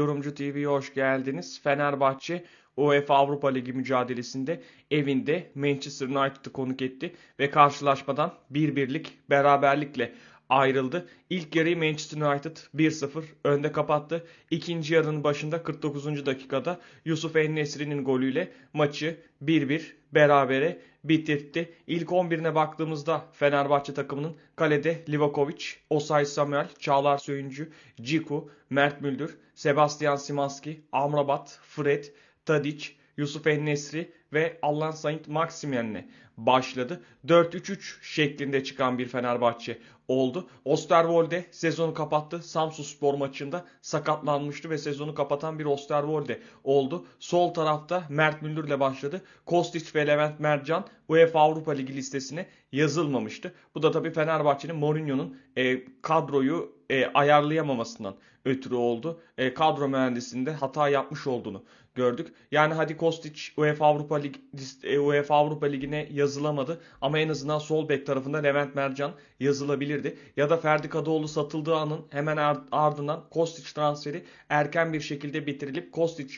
Yorumcu TV'ye hoş geldiniz. Fenerbahçe UEFA Avrupa Ligi mücadelesinde evinde Manchester United'ı konuk etti ve karşılaşmadan 1-1'lik beraberlikle ayrıldı. İlk yarıyı Manchester United 1-0 önde kapattı. İkinci yarının başında 49. dakikada Yusuf En-Nesyri'nin golüyle maçı 1-1 berabere bitirdi. İlk 11'ine baktığımızda Fenerbahçe takımının kalede Livakovic, Osay Samuel, Çağlar Söyüncü, Ciku, Mert Müldür, Sebastian Simanski, Amrabat, Fred, Tadic, Yusuf En-Nesri ve Allan Saint Maximen'le başladı. 4-3-3 şeklinde çıkan bir Fenerbahçe oldu. Osterwolde sezonu kapattı. Samsun Spor maçında sakatlanmıştı ve sezonu kapatan bir Osterwolde oldu. Sol tarafta Mert Müldür ile başladı. Kostic ve Levent Mercan UEFA Avrupa Ligi listesine yazılmamıştı. Bu da tabii Fenerbahçe'nin Mourinho'nun e, kadroyu e, ayarlayamamasından ötürü oldu. E, kadro mühendisinde hata yapmış olduğunu gördük. Yani hadi Kostic UEFA Avrupa Lig e, UEFA Avrupa Ligi'ne yazılamadı ama en azından sol bek tarafında Levent Mercan yazılabilirdi. Ya da Ferdi Kadıoğlu satıldığı anın hemen ardından Kostic transferi erken bir şekilde bitirilip Kostic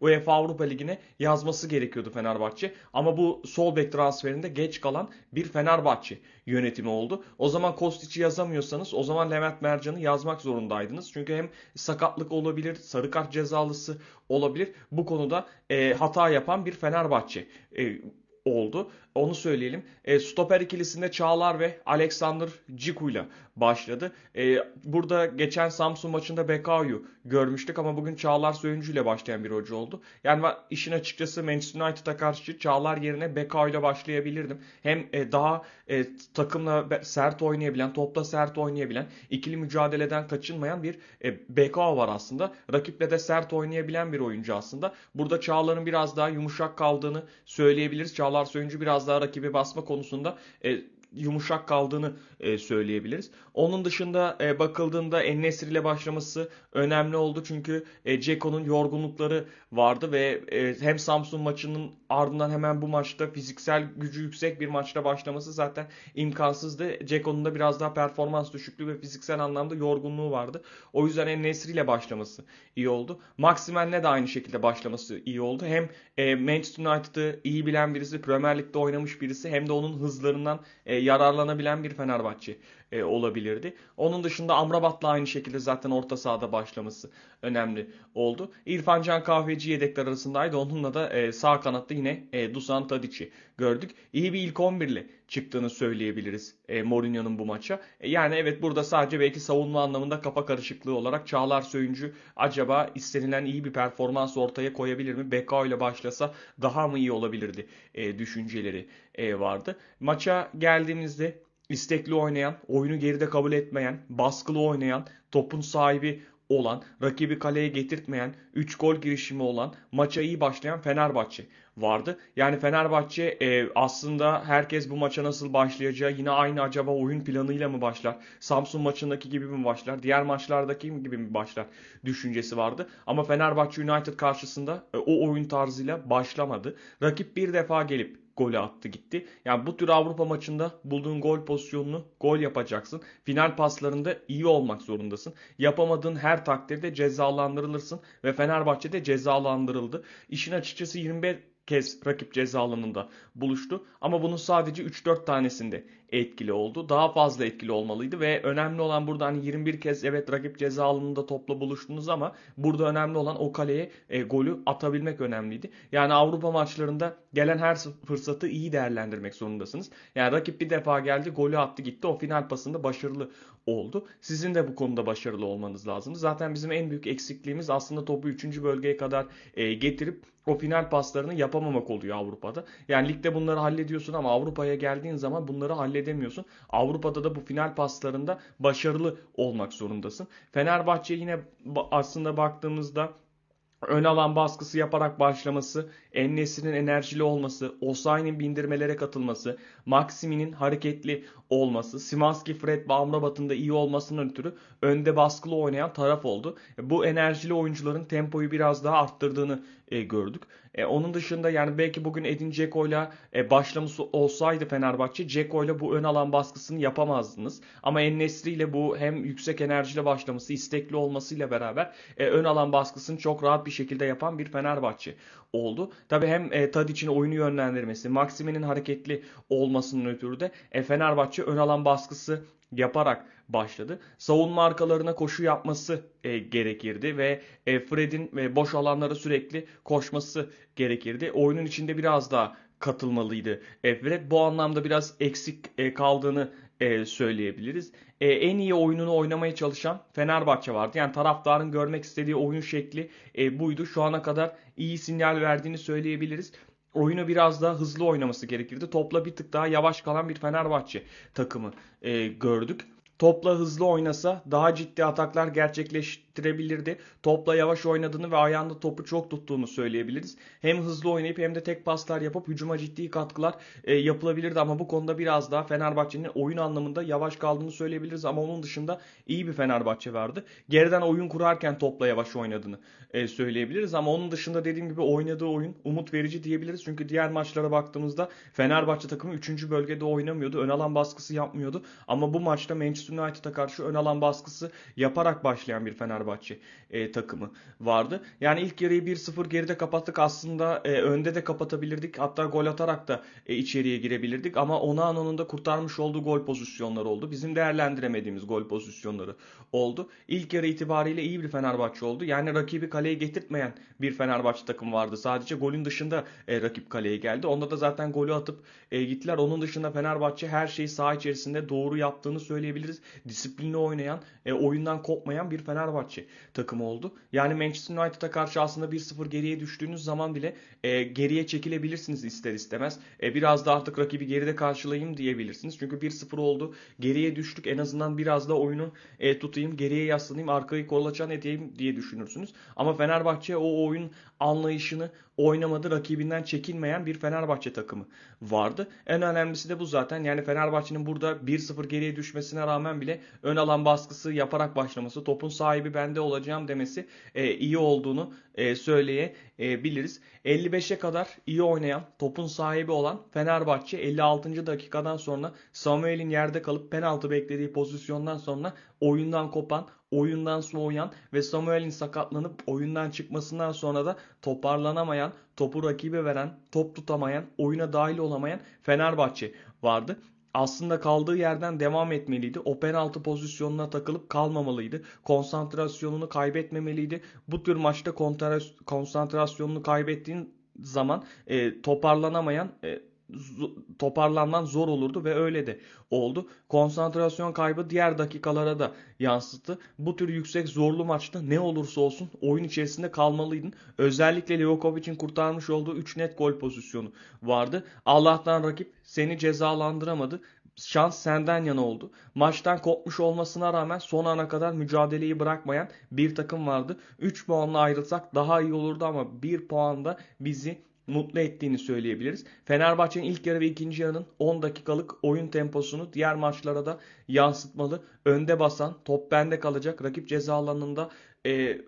UEFA Avrupa Ligi'ne yazması gerekiyordu Fenerbahçe. Ama bu sol bek transferinde geç kalan bir Fenerbahçe yönetimi oldu. O zaman Kostic'i yazamıyorsanız o zaman Levent Mercan'ı yazmak zorundaydınız. Çünkü hem sakatlık olabilir, sarı kart cezalısı olabilir. Bu konuda e, hata yapan bir Fenerbahçe e, oldu. Onu söyleyelim. E, stoper ikilisinde Çağlar ve Alexander Ciku ile başladı. E, burada geçen Samsun maçında Bekao'yu görmüştük ama bugün Çağlar Söyüncü ile başlayan bir hoca oldu. Yani işin açıkçası Manchester United'a karşı Çağlar yerine Bekao ile başlayabilirdim. Hem e, daha e, takımla sert oynayabilen, topta sert oynayabilen, ikili mücadeleden kaçınmayan bir e, Bekao var aslında. Rakiple de sert oynayabilen bir oyuncu aslında. Burada Çağlar'ın biraz daha yumuşak kaldığını söyleyebiliriz. Çağlar Söyüncü biraz daha rakibi basma konusunda e, yumuşak kaldığını e, söyleyebiliriz. Onun dışında e, bakıldığında Ennesir ile başlaması önemli oldu çünkü e, Ceko'nun yorgunlukları vardı ve e, hem Samsun maçının ardından hemen bu maçta fiziksel gücü yüksek bir maçta başlaması zaten imkansızdı. Ceko'nun da biraz daha performans düşüklüğü ve fiziksel anlamda yorgunluğu vardı. O yüzden Ennesir ile başlaması iyi oldu. Maximen'le de aynı şekilde başlaması iyi oldu. Hem e, Manchester United'ı iyi bilen birisi, Premier Lig'de oynamış birisi hem de onun hızlarından e, yararlanabilen bir Fenerbahçe e, olabilirdi. Onun dışında Amrabat'la aynı şekilde zaten orta sahada başlaması önemli oldu. İrfan Can Kahveci yedekler arasındaydı. Onunla da e, sağ kanatta yine e, Dusan Tadic'i gördük. İyi bir ilk 11 ile çıktığını söyleyebiliriz e, Mourinho'nun bu maça. E, yani evet burada sadece belki savunma anlamında kafa karışıklığı olarak Çağlar Söyüncü acaba istenilen iyi bir performans ortaya koyabilir mi? Bekao ile başlasa daha mı iyi olabilirdi e, düşünceleri e, vardı. Maça geldiğimizde istekli oynayan, oyunu geride kabul etmeyen, baskılı oynayan, topun sahibi olan, rakibi kaleye getirtmeyen, 3 gol girişimi olan, maça iyi başlayan Fenerbahçe vardı. Yani Fenerbahçe e, aslında herkes bu maça nasıl başlayacağı yine aynı acaba oyun planıyla mı başlar? Samsun maçındaki gibi mi başlar? Diğer maçlardaki gibi mi başlar? Düşüncesi vardı. Ama Fenerbahçe United karşısında e, o oyun tarzıyla başlamadı. Rakip bir defa gelip golü attı gitti. Yani bu tür Avrupa maçında bulduğun gol pozisyonunu gol yapacaksın. Final paslarında iyi olmak zorundasın. Yapamadığın her takdirde cezalandırılırsın ve Fenerbahçe de cezalandırıldı. İşin açıkçası 25 kez rakip ceza alanında buluştu. Ama bunun sadece 3-4 tanesinde etkili oldu. Daha fazla etkili olmalıydı ve önemli olan burada hani 21 kez evet rakip ceza alanında topla buluştunuz ama burada önemli olan o kaleye e, golü atabilmek önemliydi. Yani Avrupa maçlarında gelen her fırsatı iyi değerlendirmek zorundasınız. Yani rakip bir defa geldi golü attı gitti o final pasında başarılı oldu. Sizin de bu konuda başarılı olmanız lazım. Zaten bizim en büyük eksikliğimiz aslında topu 3. bölgeye kadar e, getirip o final paslarını yapamamak oluyor Avrupa'da. Yani ligde bunları hallediyorsun ama Avrupa'ya geldiğin zaman bunları halledemiyorsun. Avrupa'da da bu final paslarında başarılı olmak zorundasın. Fenerbahçe yine aslında baktığımızda ön alan baskısı yaparak başlaması, Ennes'in enerjili olması, Osayi'nin bindirmelere katılması, Maksimi'nin hareketli olması, Simanski, Fred ve Amrabat'ın da iyi olmasının ötürü önde baskılı oynayan taraf oldu. Bu enerjili oyuncuların tempoyu biraz daha arttırdığını e, gördük. E, onun dışında yani belki bugün Edin Dzeko'yla e, başlamış olsaydı Fenerbahçe Dzeko'yla bu ön alan baskısını yapamazdınız. Ama En-Nesyri ile bu hem yüksek enerjiyle başlaması, istekli olmasıyla beraber e, ön alan baskısını çok rahat bir şekilde yapan bir Fenerbahçe oldu. Tabii hem e, Tadic'in oyunu yönlendirmesi, Maxime'nin hareketli olmasının ötürü de e, Fenerbahçe ön alan baskısı yaparak başladı. Savunma arkalarına koşu yapması e, gerekirdi ve e, Fred'in e, boş alanlara sürekli koşması gerekirdi. Oyunun içinde biraz daha katılmalıydı. E, Fred bu anlamda biraz eksik e, kaldığını e, söyleyebiliriz. E, en iyi oyununu oynamaya çalışan Fenerbahçe vardı. Yani taraftarın görmek istediği oyun şekli e, buydu. Şu ana kadar iyi sinyal verdiğini söyleyebiliriz oyunu biraz daha hızlı oynaması gerekirdi. Topla bir tık daha yavaş kalan bir Fenerbahçe takımı e, gördük. Topla hızlı oynasa daha ciddi ataklar gerçekleştirebilirdi. Topla yavaş oynadığını ve ayağında topu çok tuttuğunu söyleyebiliriz. Hem hızlı oynayıp hem de tek paslar yapıp hücuma ciddi katkılar e, yapılabilirdi ama bu konuda biraz daha Fenerbahçe'nin oyun anlamında yavaş kaldığını söyleyebiliriz ama onun dışında iyi bir Fenerbahçe vardı. Geriden oyun kurarken topla yavaş oynadığını e, söyleyebiliriz ama onun dışında dediğim gibi oynadığı oyun umut verici diyebiliriz. Çünkü diğer maçlara baktığımızda Fenerbahçe takımı 3. bölgede oynamıyordu. Ön alan baskısı yapmıyordu. Ama bu maçta Manchester United'a karşı ön alan baskısı yaparak başlayan bir Fenerbahçe e, takımı vardı. Yani ilk yarıyı 1-0 geride kapattık. Aslında e, önde de kapatabilirdik. Hatta gol atarak da e, içeriye girebilirdik. Ama Onana'nın da kurtarmış olduğu gol pozisyonları oldu. Bizim değerlendiremediğimiz gol pozisyonları oldu. İlk yarı itibariyle iyi bir Fenerbahçe oldu. Yani rakibi kaleye getirtmeyen bir Fenerbahçe takım vardı. Sadece golün dışında e, rakip kaleye geldi. Onda da zaten golü atıp e, gittiler. Onun dışında Fenerbahçe her şeyi saha içerisinde doğru yaptığını söyleyebiliriz. Disiplinli oynayan, e, oyundan kopmayan bir Fenerbahçe takımı oldu. Yani Manchester United'a karşı aslında 1-0 geriye düştüğünüz zaman bile e, geriye çekilebilirsiniz ister istemez. E, biraz da artık rakibi geride karşılayayım diyebilirsiniz. Çünkü 1-0 oldu. Geriye düştük. En azından biraz da oyunu e, tutayım, geriye yaslanayım, arkayı kolaçan edeyim diye düşünürsünüz. Ama Fenerbahçe o oyun anlayışını oynamadı. Rakibinden çekinmeyen bir Fenerbahçe takımı vardı. En önemlisi de bu zaten. Yani Fenerbahçe'nin burada 1-0 geriye düşmesine rağmen bile ön alan baskısı yaparak başlaması, topun sahibi bende olacağım demesi e, iyi olduğunu e, söyleyebiliriz. 55'e kadar iyi oynayan, topun sahibi olan Fenerbahçe 56. dakikadan sonra Samuel'in yerde kalıp penaltı beklediği pozisyondan sonra oyundan kopan, oyundan soğuyan ve Samuel'in sakatlanıp oyundan çıkmasından sonra da toparlanamayan, topu rakibe veren, top tutamayan, oyuna dahil olamayan Fenerbahçe vardı aslında kaldığı yerden devam etmeliydi. O penaltı pozisyonuna takılıp kalmamalıydı. Konsantrasyonunu kaybetmemeliydi. Bu tür maçta konsantrasyonunu kaybettiğin zaman e, toparlanamayan e, toparlanman zor olurdu ve öyle de oldu. Konsantrasyon kaybı diğer dakikalara da yansıttı. Bu tür yüksek zorlu maçta ne olursa olsun oyun içerisinde kalmalıydın. Özellikle Livakovic'in kurtarmış olduğu 3 net gol pozisyonu vardı. Allah'tan rakip seni cezalandıramadı şans senden yana oldu. Maçtan kopmuş olmasına rağmen son ana kadar mücadeleyi bırakmayan bir takım vardı. 3 puanla ayrılsak daha iyi olurdu ama 1 puan da bizi mutlu ettiğini söyleyebiliriz. Fenerbahçe'nin ilk yarı ve ikinci yarının 10 dakikalık oyun temposunu diğer maçlara da yansıtmalı. Önde basan, top bende kalacak, rakip ceza alanında e,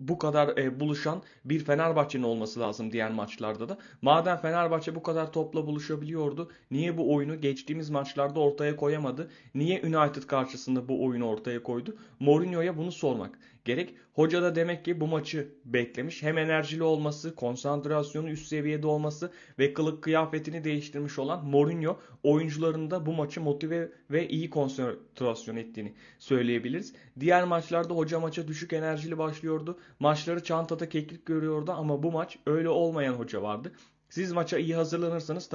bu kadar e, buluşan bir Fenerbahçe'nin olması lazım diğer maçlarda da. Madem Fenerbahçe bu kadar topla buluşabiliyordu, niye bu oyunu geçtiğimiz maçlarda ortaya koyamadı? Niye United karşısında bu oyunu ortaya koydu? Mourinho'ya bunu sormak gerek. Hoca da demek ki bu maçı beklemiş. Hem enerjili olması, konsantrasyonu üst seviyede olması ve kılık kıyafetini değiştirmiş olan Mourinho oyuncuların da bu maçı motive ve iyi konsantrasyon ettiğini söyleyebiliriz. Diğer maçlarda hoca maça düşük enerjili başlıyordu. Maçları çantada keklik görüyordu ama bu maç öyle olmayan hoca vardı. Siz maça iyi hazırlanırsanız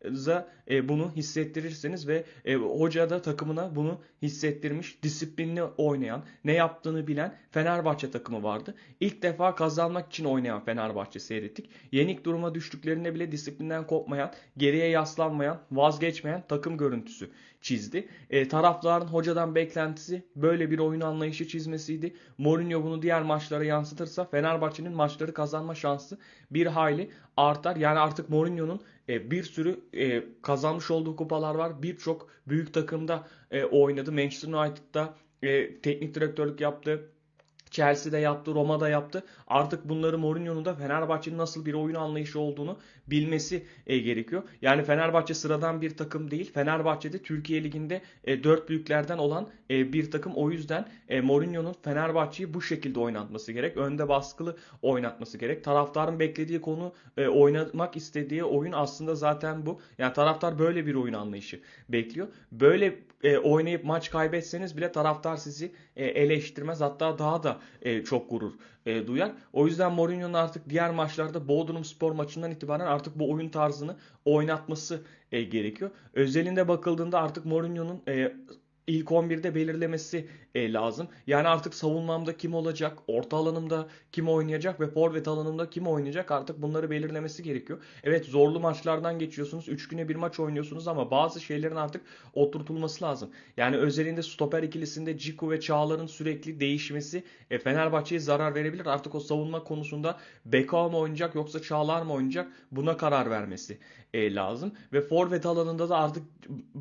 takımınıza e, bunu hissettirirsiniz ve e, hoca da takımına bunu hissettirmiş, disiplinli oynayan, ne yaptığını bilen Fenerbahçe takımı vardı. İlk defa kazanmak için oynayan Fenerbahçe seyrettik. Yenik duruma düştüklerinde bile disiplinden kopmayan, geriye yaslanmayan, vazgeçmeyen takım görüntüsü çizdi. E, tarafların hocadan beklentisi böyle bir oyun anlayışı çizmesiydi. Mourinho bunu diğer maçlara yansıtırsa Fenerbahçe'nin maçları kazanma şansı bir hayli artar. Yani artık Mourinho'nun e, bir sürü e, kazanmış olduğu kupalar var. Birçok büyük takımda e, oynadı. Manchester United'da teknik direktörlük yaptı. Chelsea'de yaptı, Roma'da yaptı. Artık bunları Mourinho'nun da Fenerbahçe'nin nasıl bir oyun anlayışı olduğunu bilmesi e, gerekiyor. Yani Fenerbahçe sıradan bir takım değil. Fenerbahçe'de Türkiye Ligi'nde e, dört büyüklerden olan e, bir takım. O yüzden e, Mourinho'nun Fenerbahçe'yi bu şekilde oynatması gerek. Önde baskılı oynatması gerek. Taraftarın beklediği konu e, oynamak istediği oyun aslında zaten bu. Yani taraftar böyle bir oyun anlayışı bekliyor. Böyle oynayıp maç kaybetseniz bile taraftar sizi eleştirmez. Hatta daha da e, çok gurur e, duyar. O yüzden Mourinho'nun artık diğer maçlarda Bodrum Spor maçından itibaren artık bu oyun tarzını oynatması e, gerekiyor. Özelinde bakıldığında artık Mourinho'nun e, ilk 11'de belirlemesi e, lazım. Yani artık savunmamda kim olacak, orta alanımda kim oynayacak ve forvet alanımda kim oynayacak artık bunları belirlemesi gerekiyor. Evet zorlu maçlardan geçiyorsunuz. 3 güne bir maç oynuyorsunuz ama bazı şeylerin artık oturtulması lazım. Yani özelinde stoper ikilisinde Ciku ve Çağlar'ın sürekli değişmesi e, Fenerbahçe'ye zarar verebilir. Artık o savunma konusunda Bekao mı oynayacak yoksa Çağlar mı oynayacak buna karar vermesi e, lazım. Ve forvet alanında da artık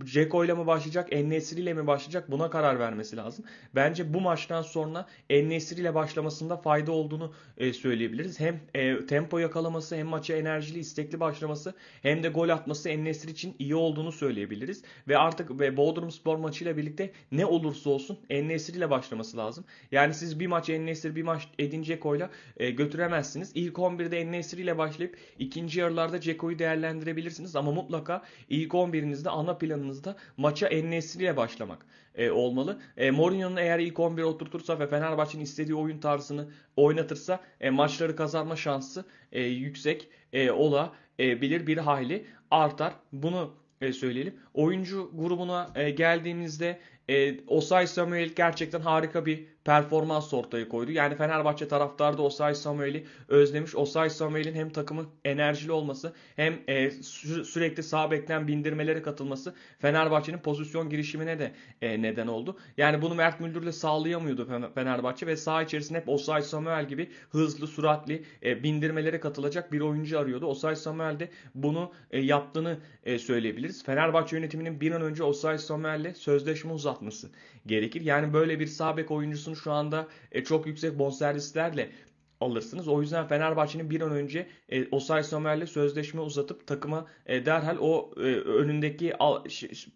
Ceko ile mi başlayacak, Ennesiri ile mi başlayacak buna karar vermesi lazım. Bence bu maçtan sonra Ennesiri ile başlamasında fayda olduğunu e, söyleyebiliriz. Hem e, tempo yakalaması hem maça enerjili, istekli başlaması hem de gol atması Ennesiri için iyi olduğunu söyleyebiliriz. Ve artık ve Bodrum Spor maçıyla birlikte ne olursa olsun Ennesiri ile başlaması lazım. Yani siz bir maç Ennesiri bir maç Edin Dzeko ile e, götüremezsiniz. İlk 11'de Ennesiri ile başlayıp ikinci yarılarda Dzeko'yu değerlendirebilirsiniz ama mutlaka ilk 11'inizde ana planınızda maça Ennesiri ile başlamak e, olmalı. E, Mourinho'nun eğer ilk 11 oturtursa ve Fenerbahçe'nin istediği oyun tarzını oynatırsa e, maçları kazanma şansı e, yüksek e, olabilir bir hayli artar. Bunu e, söyleyelim. Oyuncu grubuna e, geldiğimizde e, Osay Samuel gerçekten harika bir performans ortaya koydu. Yani Fenerbahçe taraftarı da Osay Samuel'i özlemiş. Osay Samuel'in hem takımın enerjili olması hem e, sü sürekli sağ bekten bindirmelere katılması Fenerbahçe'nin pozisyon girişimine de e, neden oldu. Yani bunu Mert Müldür'le sağlayamıyordu Fenerbahçe ve sağ içerisinde hep Osay Samuel gibi hızlı, süratli e, bindirmelere katılacak bir oyuncu arıyordu. Osay Samuel de bunu e, yaptığını e, söyleyebiliriz. Fenerbahçe yönetiminin bir an önce Osay Samuel'le sözleşme uzatması gerekir. Yani böyle bir sağ bek oyuncusunu şu anda e, çok yüksek bonservislerle alırsınız. O yüzden Fenerbahçe'nin bir an önce e, Osay Somer'le sözleşme uzatıp takıma e, derhal o e, önündeki al,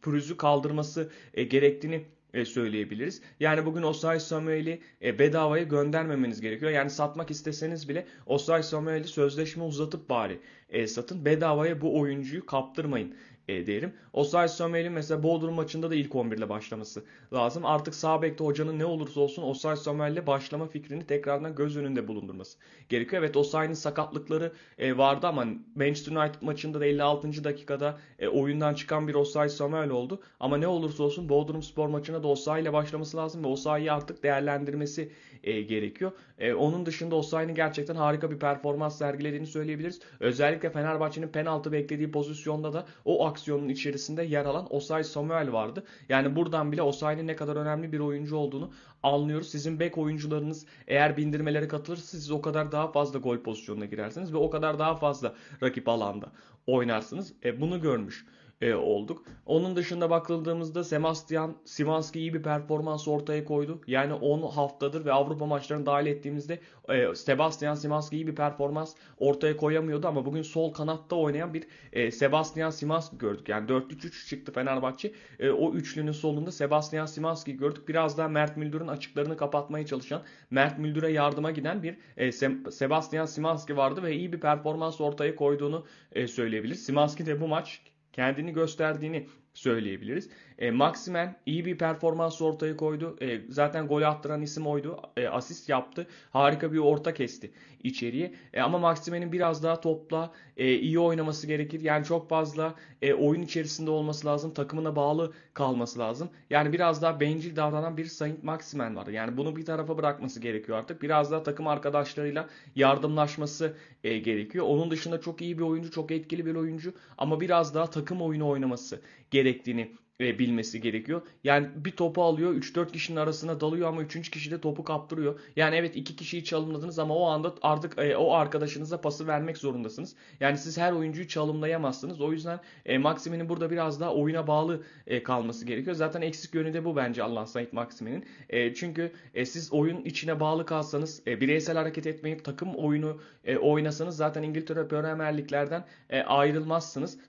pürüzü kaldırması e, gerektiğini e, söyleyebiliriz. Yani bugün Osay Samuel'i e, bedavaya göndermemeniz gerekiyor. Yani satmak isteseniz bile Osay Samuel'i sözleşme uzatıp bari e, satın. Bedavaya bu oyuncuyu kaptırmayın e, derim. Osay Samuel'in mesela Bodrum maçında da ilk 11 ile başlaması lazım. Artık sağ bekte hocanın ne olursa olsun Osay Samuel'le başlama fikrini tekrardan göz önünde bulundurması gerekiyor. Evet Osay'ın sakatlıkları e, vardı ama Manchester United maçında da 56. dakikada e, oyundan çıkan bir Osay Samuel oldu. Ama ne olursa olsun Bodrum Spor maçına da Osay ile başlaması lazım ve Osay'ı artık değerlendirmesi e, gerekiyor. E, onun dışında Osay'ın gerçekten harika bir performans sergilediğini söyleyebiliriz. Özellikle Fenerbahçe'nin penaltı beklediği pozisyonda da o aksiyonun içerisinde yer alan Osay Samuel vardı. Yani buradan bile Osay'ın ne kadar önemli bir oyuncu olduğunu anlıyoruz. Sizin bek oyuncularınız eğer bindirmelere katılırsa siz o kadar daha fazla gol pozisyonuna girersiniz ve o kadar daha fazla rakip alanda oynarsınız. E, bunu görmüş e, olduk. Onun dışında bakıldığımızda Sebastian Simanski iyi bir performans ortaya koydu. Yani 10 haftadır ve Avrupa maçlarını dahil ettiğimizde e, Sebastian Simanski iyi bir performans ortaya koyamıyordu ama bugün sol kanatta oynayan bir e, Sebastian Simanski gördük. Yani 4-3-3 çıktı Fenerbahçe. E, o üçlünün solunda Sebastian Simanski gördük. Biraz daha Mert Müldür'ün açıklarını kapatmaya çalışan, Mert Müldür'e yardıma giden bir e, Sebastian Simanski vardı ve iyi bir performans ortaya koyduğunu e, söyleyebiliriz. Simanski de bu maç kendini gösterdiğini söyleyebiliriz. E, Maximen iyi bir performans ortaya koydu. E, zaten gol attıran isim oydu. E, asist yaptı. Harika bir orta kesti içeriye. E, ama Maximen'in biraz daha topla e, iyi oynaması gerekir. Yani çok fazla e, oyun içerisinde olması lazım. Takımına bağlı kalması lazım. Yani biraz daha bencil davranan bir Saint Maximen var. Yani bunu bir tarafa bırakması gerekiyor artık. Biraz daha takım arkadaşlarıyla yardımlaşması e, gerekiyor. Onun dışında çok iyi bir oyuncu, çok etkili bir oyuncu ama biraz daha takım oyunu oynaması gerektiğini e, bilmesi gerekiyor. Yani bir topu alıyor 3-4 kişinin arasına dalıyor ama 3. kişi de topu kaptırıyor. Yani evet iki kişiyi çalımladınız ama o anda artık e, o arkadaşınıza pası vermek zorundasınız. Yani siz her oyuncuyu çalımlayamazsınız. O yüzden e, Maxime'nin burada biraz daha oyuna bağlı e, kalması gerekiyor. Zaten eksik yönü de bu bence Allah Said Maxime'nin. E, çünkü e, siz oyun içine bağlı kalsanız, e, bireysel hareket etmeyip takım oyunu e, oynasanız zaten İngiltere Premier Liglerden e, ayrılmazsınız.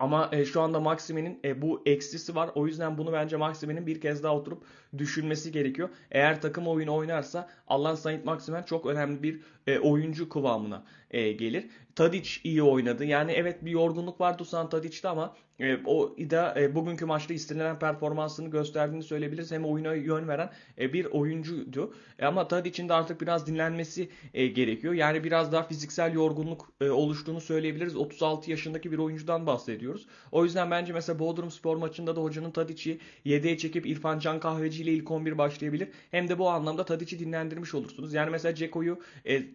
Ama e, şu anda Maxime'nin e, bu eksisi var. O yüzden bunu bence Maxime'nin bir kez daha oturup düşünmesi gerekiyor. Eğer takım oyunu oynarsa Allan Saint Maximen çok önemli bir e, oyuncu kıvamına e, gelir. Tadic iyi oynadı. Yani evet bir yorgunluk var Dusan Tadic'te ama e, o da e, bugünkü maçta istenilen performansını gösterdiğini söyleyebiliriz. Hem oyuna yön veren e, bir oyuncuydu. Ama Tadic'in de artık biraz dinlenmesi gerekiyor. Yani biraz daha fiziksel yorgunluk oluştuğunu söyleyebiliriz. 36 yaşındaki bir oyuncudan bahsediyoruz. O yüzden bence mesela Bodrum Spor maçında da hocanın Tadic'i yedeğe çekip İrfan Can Kahveci ile ilk 11 başlayabilir. Hem de bu anlamda Tadic'i dinlendirmiş olursunuz. Yani mesela Ceko'yu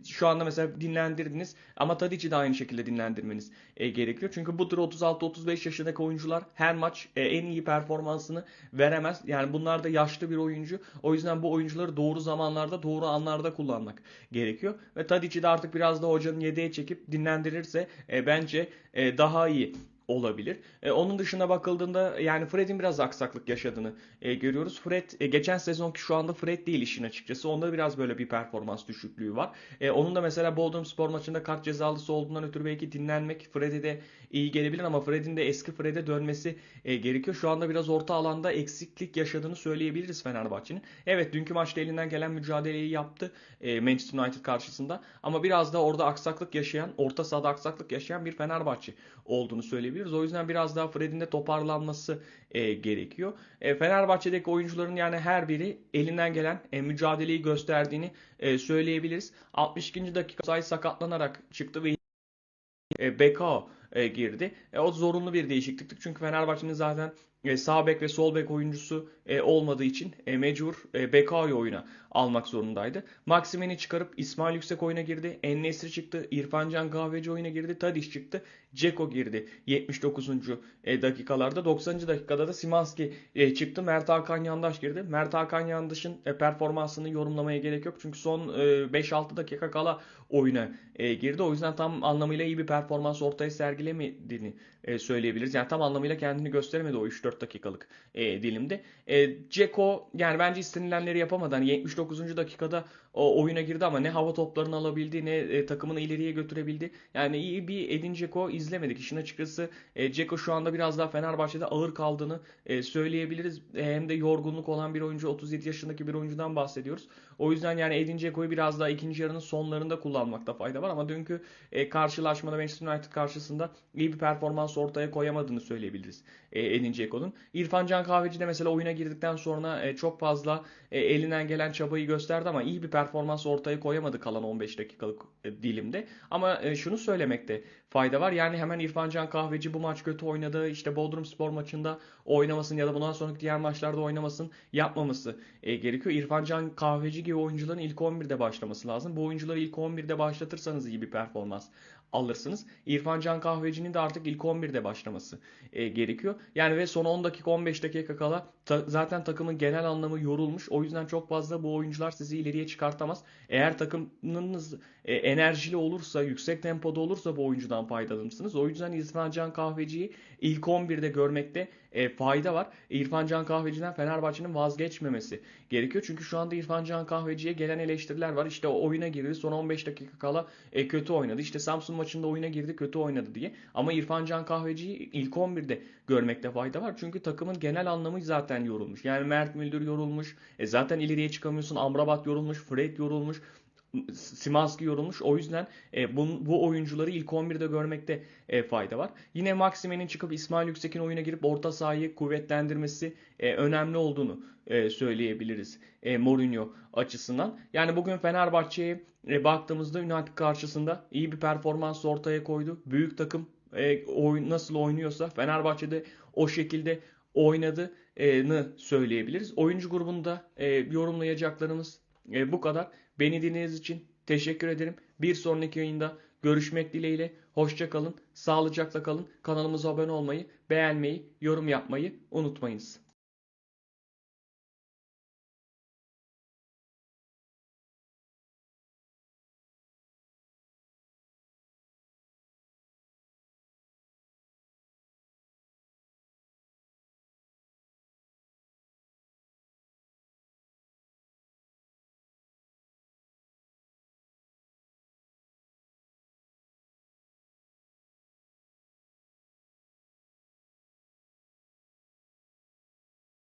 şu anda mesela dinlendirdiniz ama Tadic'i de aynı şekilde dinlendirmeniz gerekiyor. Çünkü bu tür 36-35 yaşındaki oyuncular her maç e, en iyi performansını veremez. Yani bunlar da yaşlı bir oyuncu. O yüzden bu oyuncuları doğru zamanlarda, doğru anlarda kullanmak gerekiyor. Ve Tadic'i de artık biraz da hocanın yedeğe çekip dinlendirirse e, bence e, daha iyi olabilir. E, onun dışına bakıldığında yani Fred'in biraz aksaklık yaşadığını e, görüyoruz. Fred e, geçen sezonki şu anda Fred değil işin açıkçası. Onda biraz böyle bir performans düşüklüğü var. E, onun da mesela Bodrum Spor maçında kart cezalısı olduğundan ötürü belki dinlenmek Fred'e de iyi gelebilir ama Fred'in de eski Fred'e dönmesi e, gerekiyor. Şu anda biraz orta alanda eksiklik yaşadığını söyleyebiliriz Fenerbahçe'nin. Evet dünkü maçta elinden gelen mücadeleyi yaptı e, Manchester United karşısında ama biraz da orada aksaklık yaşayan, orta sahada aksaklık yaşayan bir Fenerbahçe olduğunu söyleyebiliriz. O yüzden biraz daha Fred'in de toparlanması e, gerekiyor. E, Fenerbahçe'deki oyuncuların yani her biri elinden gelen e, mücadeleyi gösterdiğini e, söyleyebiliriz. 62. dakika Say sakatlanarak çıktı ve e, Bekao e, girdi. E, o zorunlu bir değişiklikti. Çünkü Fenerbahçe'nin zaten e, sağ bek ve sol bek oyuncusu e, olmadığı için e, mecbur e, Bekao'yu oyuna almak zorundaydı. Maximen'i çıkarıp İsmail Yüksek oyuna girdi. Ennesri çıktı. İrfan Can Kahveci oyuna girdi. Tadiş çıktı. Ceko girdi 79. E, dakikalarda. 90. dakikada da Simanski e, çıktı. Mert Hakan Yandaş girdi. Mert Hakan Yandaş'ın e, performansını yorumlamaya gerek yok. Çünkü son e, 5-6 dakika kala oyuna girdi. O yüzden tam anlamıyla iyi bir performans ortaya sergilemediğini söyleyebiliriz. Yani tam anlamıyla kendini gösteremedi o 3-4 dakikalık dilimde. Ceko yani bence istenilenleri yapamadı. Hani 79. dakikada o oyuna girdi ama ne hava toplarını alabildi ne e, takımını ileriye götürebildi. Yani iyi bir Edin Dzeko izlemedik. İşin açıkçası e, Dzeko şu anda biraz daha Fenerbahçe'de ağır kaldığını e, söyleyebiliriz. E, hem de yorgunluk olan bir oyuncu 37 yaşındaki bir oyuncudan bahsediyoruz. O yüzden yani Edin Dzeko'yu biraz daha ikinci yarının sonlarında kullanmakta fayda var ama dünkü e, karşılaşmada Manchester United karşısında iyi bir performans ortaya koyamadığını söyleyebiliriz e, Edin Dzeko'nun. İrfan Can Kahveci de mesela oyuna girdikten sonra e, çok fazla e, elinden gelen çabayı gösterdi ama iyi bir performans ortaya koyamadı kalan 15 dakikalık e, dilimde. Ama e, şunu söylemekte fayda var. Yani hemen İrfan Can Kahveci bu maç kötü oynadı. İşte Bodrum Spor maçında oynamasın ya da bundan sonraki diğer maçlarda oynamasın yapmaması e, gerekiyor. İrfan Can Kahveci gibi oyuncuların ilk 11'de başlaması lazım. Bu oyuncuları ilk 11'de başlatırsanız iyi bir performans alırsınız. İrfan Can Kahveci'nin de artık ilk 11'de başlaması e, gerekiyor. Yani ve son 10 dakika 15 dakika kala ta, zaten takımın genel anlamı yorulmuş. O yüzden çok fazla bu oyuncular sizi ileriye çıkartamaz. Eğer takımınız e, enerjili olursa, yüksek tempoda olursa bu oyuncudan faydalanırsınız. O yüzden İrfan Can Kahveci'yi ilk 11'de görmekte e, fayda var. İrfan Can Kahveci'den Fenerbahçe'nin vazgeçmemesi gerekiyor. Çünkü şu anda İrfan Can Kahveci'ye gelen eleştiriler var. İşte o oyuna girdi son 15 dakika kala e, kötü oynadı. İşte Samsun maçında oyuna girdi kötü oynadı diye. Ama İrfan Can Kahveci'yi ilk 11'de görmekte fayda var. Çünkü takımın genel anlamı zaten yorulmuş. Yani Mert Müldür yorulmuş. E, zaten ileriye çıkamıyorsun. Amrabat yorulmuş. Fred yorulmuş. Simanski yorulmuş. O yüzden e, bu, bu oyuncuları ilk 11'de görmekte e, fayda var. Yine Maxime'nin çıkıp İsmail Yüksek'in oyuna girip orta sahayı kuvvetlendirmesi e, önemli olduğunu e, söyleyebiliriz e, Mourinho açısından. Yani bugün Fenerbahçe'ye e, baktığımızda United karşısında iyi bir performans ortaya koydu. Büyük takım e, oyun, nasıl oynuyorsa Fenerbahçe'de o şekilde oynadığını söyleyebiliriz. Oyuncu grubunda e, yorumlayacaklarımız e, bu kadar. Beni dinlediğiniz için teşekkür ederim. Bir sonraki yayında görüşmek dileğiyle. Hoşça kalın, sağlıcakla kalın. Kanalımıza abone olmayı, beğenmeyi, yorum yapmayı unutmayınız.